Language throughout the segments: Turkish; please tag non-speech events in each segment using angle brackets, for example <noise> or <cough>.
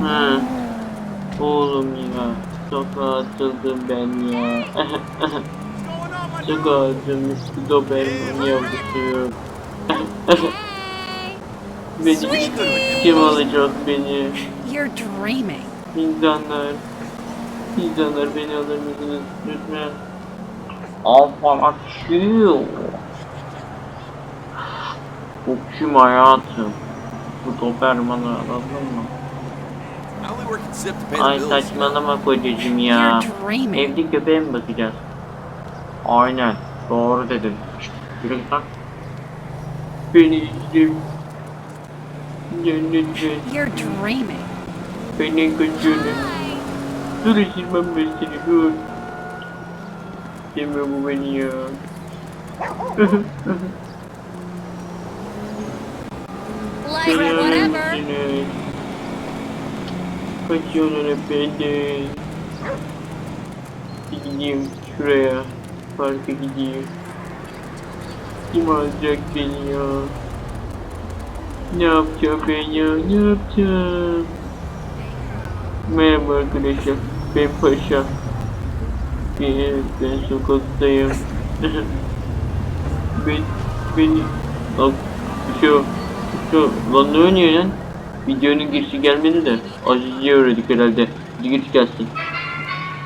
Hı. Oğlum ya. Sokağa atıldım ben ya. Sokağa atılmış bir Doberman yavrusu. beni kim alacak beni? You're dreaming. İnsanlar. İnsanlar beni alır mısınız lütfen? Alfa açıyor. Bu kim hayatım? Bu Doberman'ı alalım mı? Ay saçmalama kocacığım ya. Evde köpeğe mi bakacağız? Aynen. Doğru dedin. Yürü git lan. Beni izle. You're dreaming. Beni kaçırın. Dur ısırmam ben seni dur. Deme bu beni ya. Like whatever. Benden. Bir Gideyim şuraya. Parka gideyim. Kim alacak beni ya? Ne yapacağım ben ya? Ne yapacağım? Merhaba arkadaşlar. Ben Paşa. Ben, ben sokaktayım. <laughs> ben, beni... Bak, şu, şu, lan ne oynuyor lan? Videonun girişi gelmedi de. Aziz'i öğrendik herhalde. Giriş gelsin.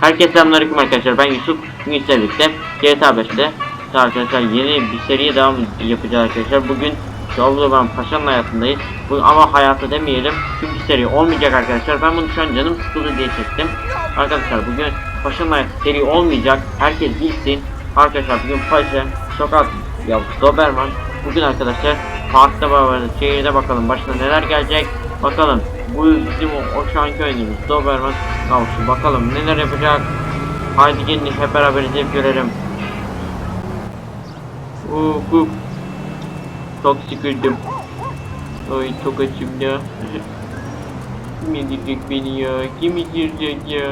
Herkese selamünaleyküm arkadaşlar. Ben Yusuf. Bugün sizlerle birlikte GTA 5'te arkadaşlar yeni bir seriye devam yapacağız arkadaşlar. Bugün Yavrudan Paşa'nın hayatındayız. Bu, ama hayatı demeyelim. Çünkü seri olmayacak arkadaşlar. Ben bunu şu an canım sıkıldı diye çektim. Arkadaşlar bugün Paşa'nın hayatı seri olmayacak. Herkes bilsin. Arkadaşlar bugün Paşa, Sokak, yavrusu Doberman. Bugün arkadaşlar parkta beraber şehirde bakalım başına neler gelecek. Bakalım bu bizim o, o şu anki oyunumuz Doberman yavrusu. Bakalım neler yapacak. Haydi gelin hep beraber izleyip görelim. Bu çok sıkıldım. Ay çok açım ya. Kim yedirecek beni ya? Kim yedirecek ya?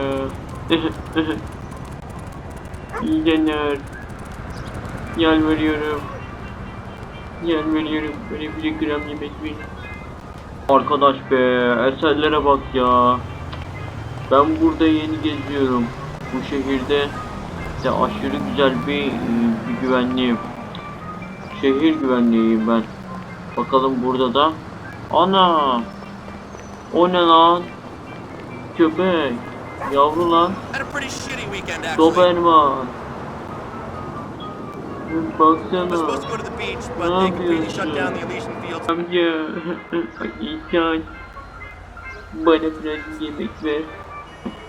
İyi günler. Yalvarıyorum. Yalvarıyorum. Böyle bir gram yemek verin. Arkadaş be, eserlere bak ya. Ben burada yeni geziyorum. Bu şehirde de aşırı güzel bir, bir güvenliğim. Şehir güvenliğiyim ben. Bakalım burada da. Ana! O ne lan? Köpek. Yavru lan. Doberman. Baksana. Ne yapıyorsun? Amca. İnsan. Bana biraz yemek ver.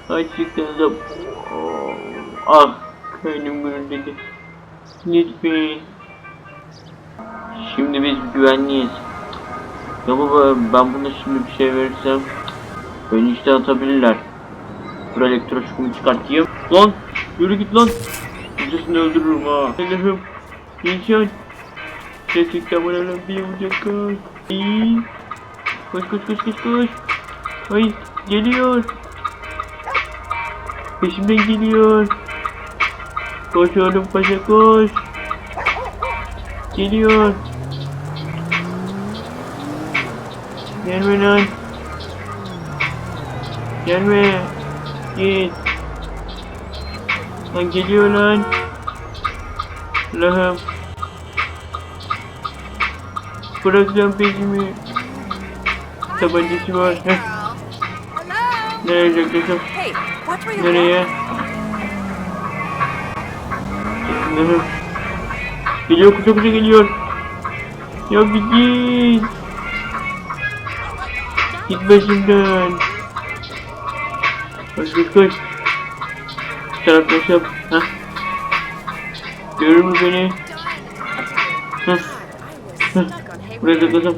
Açlıktan da... Ah. Karnım guruldadı. Lütfen. Şimdi biz güvenliyiz. Ya baba ben buna şimdi bir şey verirsem beni işte atabilirler. Buraya elektroşokumu çıkartayım. Lan yürü git lan. Yüzesini öldürürüm ha. Allah'ım. İnsan. Gerçekten bana lan bir kaç. İyi. Koş koş koş koş koş. Ay geliyor. Peşimden geliyor. Koş oğlum paşa koş. Geliyor. Gelme lan. Gelme. Git. Lan geliyor lan. Allah'ım. Bırak lan peşimi. Tabancası var. Heh. Nereye yaklaşım? Nereye? Nereye? Geliyor kutu kutu geliyor. Ya bir git. Git başımdan. Koş koş koş. Yap. Heh. Görür mü beni? Heh. Heh. Buraya da kızım.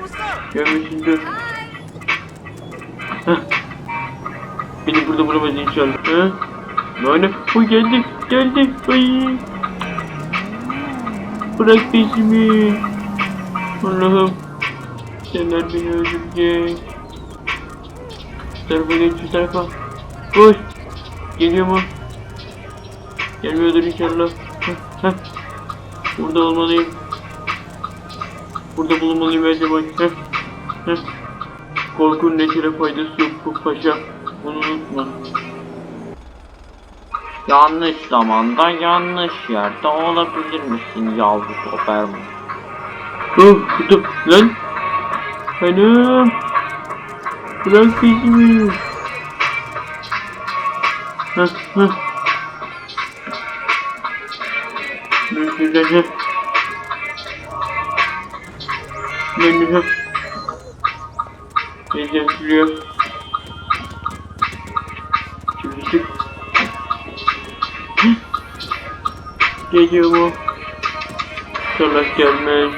What's up? Görmüşsündür. Beni burada bulamaz inşallah. Ha? Böyle. O geldi. Geldi. Ay. Bırak peşimi. Allah'ım. Senler beni öldürecek. Şu tarafa geç şu tarafa. Koş. Geliyor mu? Gelmiyordur inşallah. Heh. Burada olmalıyım. Burada bulunmalıyım her zaman. Heh. Heh. Korkunun neşire faydası yok bu paşa. Bunu unutma. Yanlış zamanda yanlış yerde olabilir misin yavru Doberman? Oh, dur lan. Hanım. Bırak peşimi. Heh, heh. Neyse şuraya. Şimdi çık. Geliyor mu? İnşallah gelmez.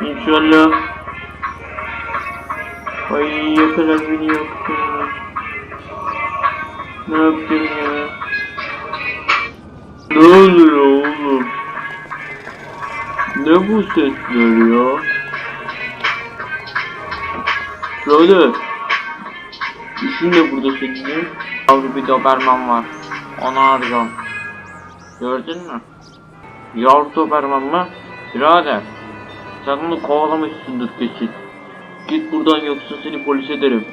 İnşallah. Ay yakalar beni yoksa. Ne yapacağım ya? Ne oluyor oğlum? Ne bu sesler ya? Şöyle. İşin de burada senin. Yavru bir Doberman var. Onu arıyorum. Gördün mü? Yavru Doberman mı? Birader. Sen onu kovalamışsındır kesin. Git buradan yoksa seni polis ederim.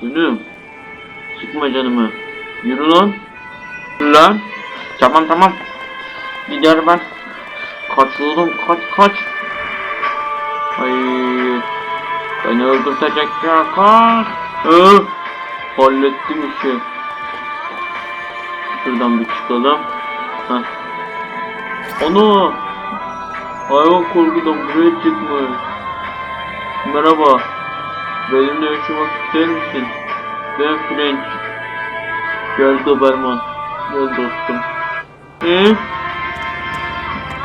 Canım. Sıkma canımı. Yürü lan. Yürü lan. Tamam tamam. Gider ben. Kaç oğlum kaç kaç. Ay. Beni öldürtecek ya kaç. Öh. Hallettim işi. Şuradan bir çıkalım. Heh. Onu. Hayvan korkudan buraya çıkmış. Merhaba. Benimle yaşamak ister misin? Ben French. Gel Doberman. Gel dostum. Ne?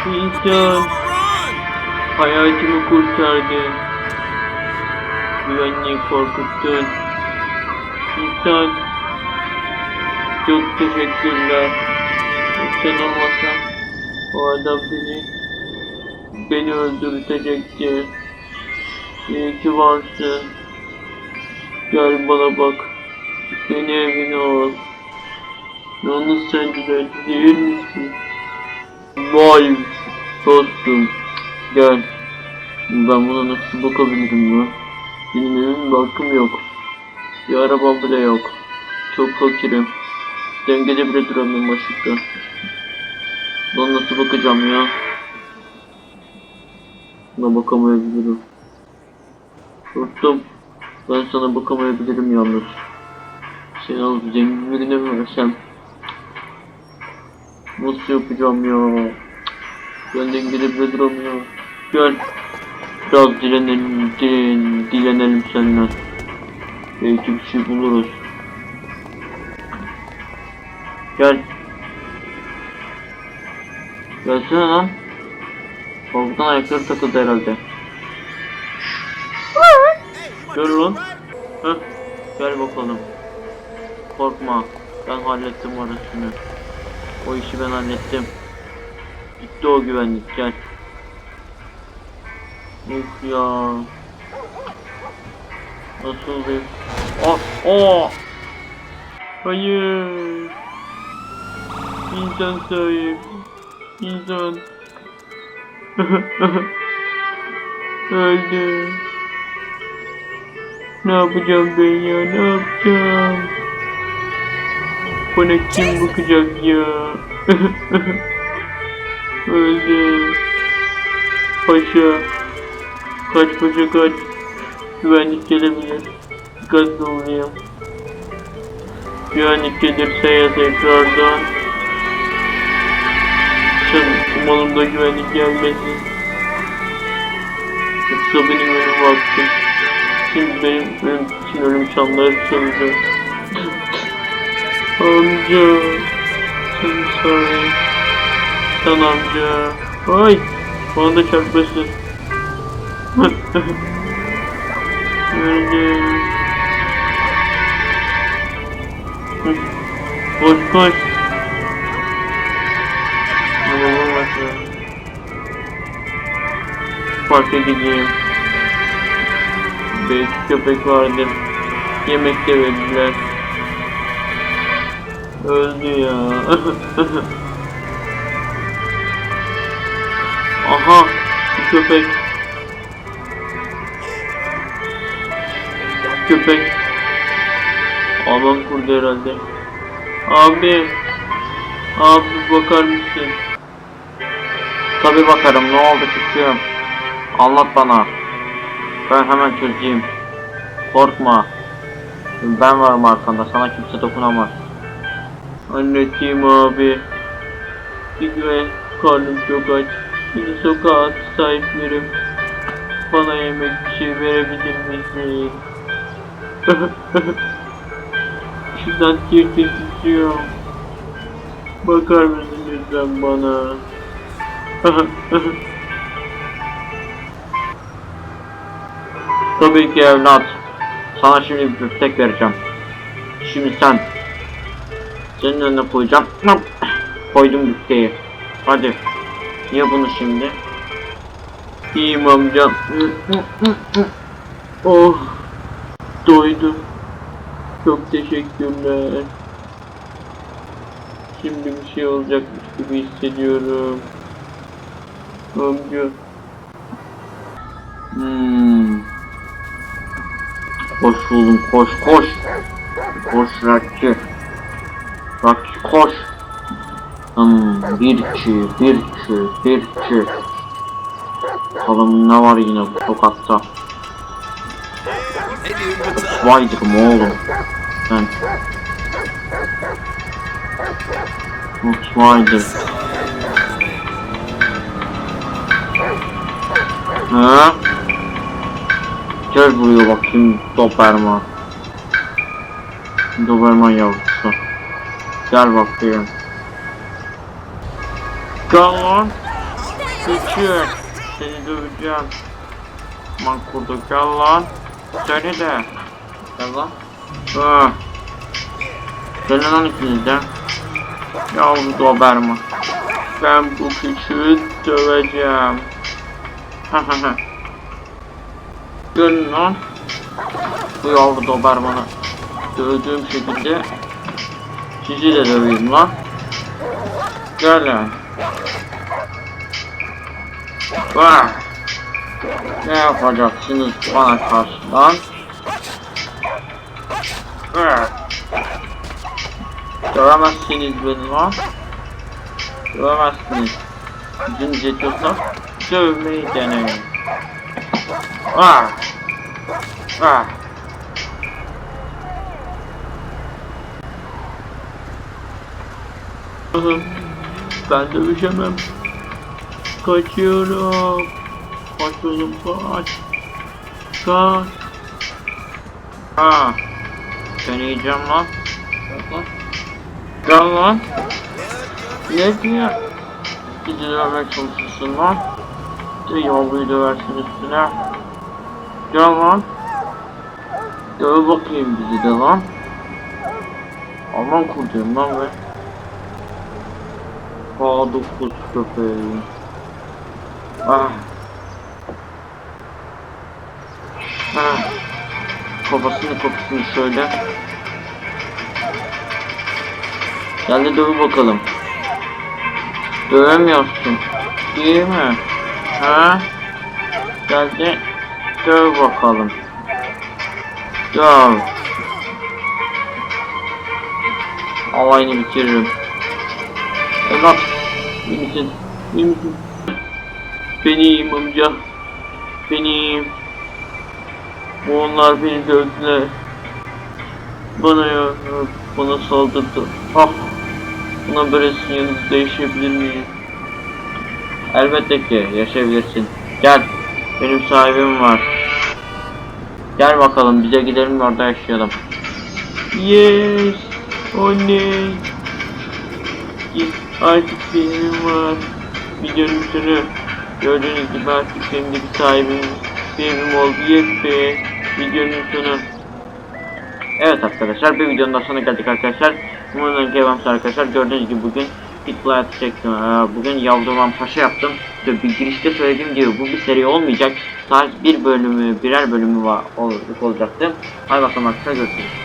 İnsan. Hayatımı kurtardın. Güvenliği korkuttun. İnsan. Çok teşekkürler. Sen olmasan o adam beni beni öldürtecekti. İyi ki varsın. Gel bana bak. Beni evine al. Yalnız sen güzel değil misin? Vay dostum. Gel. Ben buna nasıl bakabilirim ya? Benim evim bakım yok. Bir arabam bile yok. Çok fakirim. Dengede bile duramıyorum açıkta. Lan nasıl bakacağım ya? Buna bakamayabilirim. Dostum, ben sana bakamayabilirim yalnız. Seni alıp zengin birine mi versem? Nasıl yapacağım ya? Ben dengede bile duramıyorum. Gel. Biraz dilenelim, dilen, dilenelim seninle. Belki bir şey buluruz. Gel. Gelsene lan. Korkudan ayakları takıldı herhalde. Gel lan. Heh. Gel bakalım. Korkma. Ben hallettim orasını. O işi ben hallettim. Gitti o güvenlik gel. Of ya. Nasıl bir... Ah! Oh! Hayır! İnsan sahip. İnsan. <laughs> Öldü. Ne yapacağım ben ya? Ne yapacağım? Bana kim bakacak ya? Öldü. Paşa. Kaç paşa kaç. Güvenlik gelebilir. Dikkatli olayım. Güvenlik gelirse ya tekrardan. Sen umalım da güvenlik gelmesin. Yoksa benim ölüm vaktim. Şimdi benim ölüm için ölüm çanları çalacak. amca. Sen sorry. Sen amca. Ay. Bana çarpmasın. Öyle. <laughs> Koş koş. Babamın başı. Parka gideyim. Belki köpek vardır. Yemek de verdiler. Öldü ya. Aha köpek. Köpek. Adam kurdu herhalde. Abi. Abi bakar mısın? Tabi bakarım ne oldu küçüğüm. Anlat bana. Ben hemen çözeyim. Korkma. Ben varım arkanda sana kimse dokunamaz. Anneciğim abi. Gitme karnım çok aç. Beni sokağa sahiplerim. Bana yemek bir şey verebilir misin? <laughs> Şuradan tirtir istiyorum. Bakar mısın lütfen bana? <laughs> Tabii ki evlat. Sana şimdi bir biftek vereceğim. Şimdi sen. Senin önüne koyacağım. Hop. Koydum bifteyi. Hadi. Ye bunu şimdi. İyiyim amcam. Oh. Doydum. Çok teşekkürler. Şimdi bir şey olacakmış gibi hissediyorum. Amca. Hmm. Koş oğlum koş koş. Koş Rakki. Rakki koş. Hmm, bir iki, bir iki, bir iki. Bakalım ne var yine bu sokakta. Mı oğlum? Sen. Mutfaydır. Ha? Gel buraya bakayım Doberman. Doberman yavrusu. Gel bakayım. Gel lan. Küçük. Seni döveceğim. Man gel lan. Seni de. Gel lan. Ha. Gelin lan ikiniz de. Yavru Doberman. Ben bu küçüğü döveceğim. Gelin lan. Bu yavru Doberman'ı dövdüğüm şekilde sizi de döveyim lan. Gelin. Vah. Ne yapacaksınız bana karşı lan? Vah. Dövemezsiniz beni lan. Dövemezsiniz. Gücünüz yetiyorsa dövmeyi deneyin. Ah. Ah. Ben dövüşemem. Kaçıyorum. Kaç oğlum kaç. Kaç. Ha. Seni yiyeceğim lan. Gel lan. Ne diyor? Bizi dövmek çalışırsın lan. De yavruyu döversin üstüne. Gel lan. Döv bakayım bizi de lan. Aman kurtuyum lan be. K9 köpeği. Ah. Ah. Kafasını kafasını şöyle. Gel de döv bakalım. Dövemiyorsun. Değil mi? Ha? Gel de döv bakalım. Döv. Alayını bitiririm. Evlat. İyi misin? İyi misin? Ben iyiyim amca. Ben iyiyim. Bu onlar beni dövdüler. Bana ya, bana saldırdı. Ah. Buna böylesinin yanınızda yaşayabilir miyim? Elbette ki yaşayabilirsin. Gel. Benim sahibim var. Gel bakalım bize gidelim orada yaşayalım. Yes. Oley. Git. Artık benim var. Videonun sonu. Gördüğünüz gibi artık benim de bir sahibim, bir evim oldu. Yeppi. Videonun sonu. Evet arkadaşlar bir videonun da sonuna geldik arkadaşlar. Umarım devamlı arkadaşlar. Gördüğünüz gibi bugün Pitbull hayatı çektim. Ee, Bugün yavruman paşa yaptım. İşte bir girişte söylediğim gibi bu bir seri olmayacak. Sadece bir bölümü, birer bölümü var, ol- olacaktı. Hadi bakalım arkadaşlar görüşürüz.